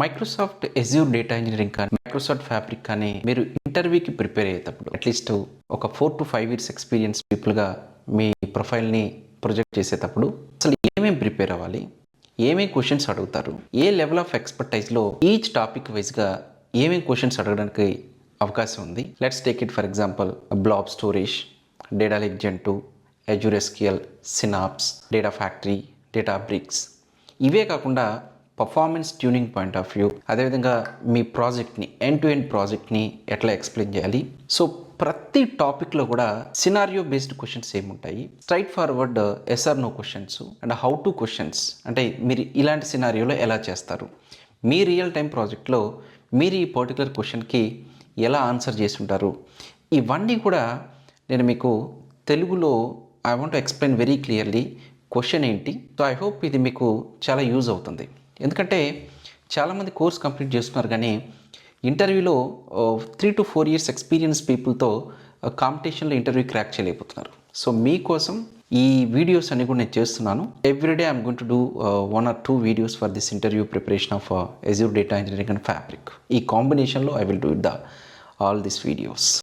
Microsoft Azure data engineering కానీ Microsoft fabric కానీ మీరు ఇంటర్వ్యూకి ప్రిపేర్ అయ్యేటప్పుడు అట్లీస్ట్ ఒక four to five years experience పీపుల్గా మీ ప్రొఫైల్ని ప్రొజెక్ట్ చేసేటప్పుడు అసలు ఏమేమి ప్రిపేర్ అవ్వాలి? ఏమేమి క్వశ్చన్స్ అడుగుతారు? ఏ లెవెల్ ఆఫ్ ఎక్స్పర్టైజ్లో ఈచ్ టాపిక్ వైజ్గా ఏమేమి క్వశ్చన్స్ అడగడానికి అవకాశం ఉంది? Let's take it for example blob storage data lake gen two synapse data factory databricks ఇవే కాకుండా performance tuning point of view అదేవిధంగా మీ ప్రాజెక్ట్ని ఎండ్ టు ఎండ్ ప్రాజెక్ట్ని ఎట్లా ఎక్స్ప్లెయిన్ చేయాలి? సో ప్రతి టాపిక్లో కూడా సినారియో బేస్డ్ క్వశ్చన్స్ ఏముంటాయి straightforward yes or no questions and how to questions అంటే మీరు ఇలాంటి సినారియోలో ఎలా చేస్తారు? మీ రియల్ టైం ప్రాజెక్ట్లో మీరు ఈ పర్టికులర్ క్వశ్చన్కి ఎలా ఆన్సర్ చేసి ఉంటారు? ఇవన్నీ కూడా నేను మీకు తెలుగులో I want explain very clearly question ఏంటి? సో ఐ హోప్ ఇది మీకు చాలా యూజ్ అవుతుంది. ఎందుకంటే చాలామంది కోర్స్ కంప్లీట్ చేస్తున్నారు కానీ ఇంటర్వ్యూలో three to four years experience పీపుల్తో కాంపిటీషన్లో ఇంటర్వ్యూ క్రాక్ చేయలేకపోతున్నారు. సో మీకోసం ఈ వీడియోస్ అన్ని కూడా నేను చేస్తున్నాను. Everyday I'm going to do one or two videos for this interview preparation of Azure data engineering and fabric ఈ కాంబినేషన్లో I will do the all this videos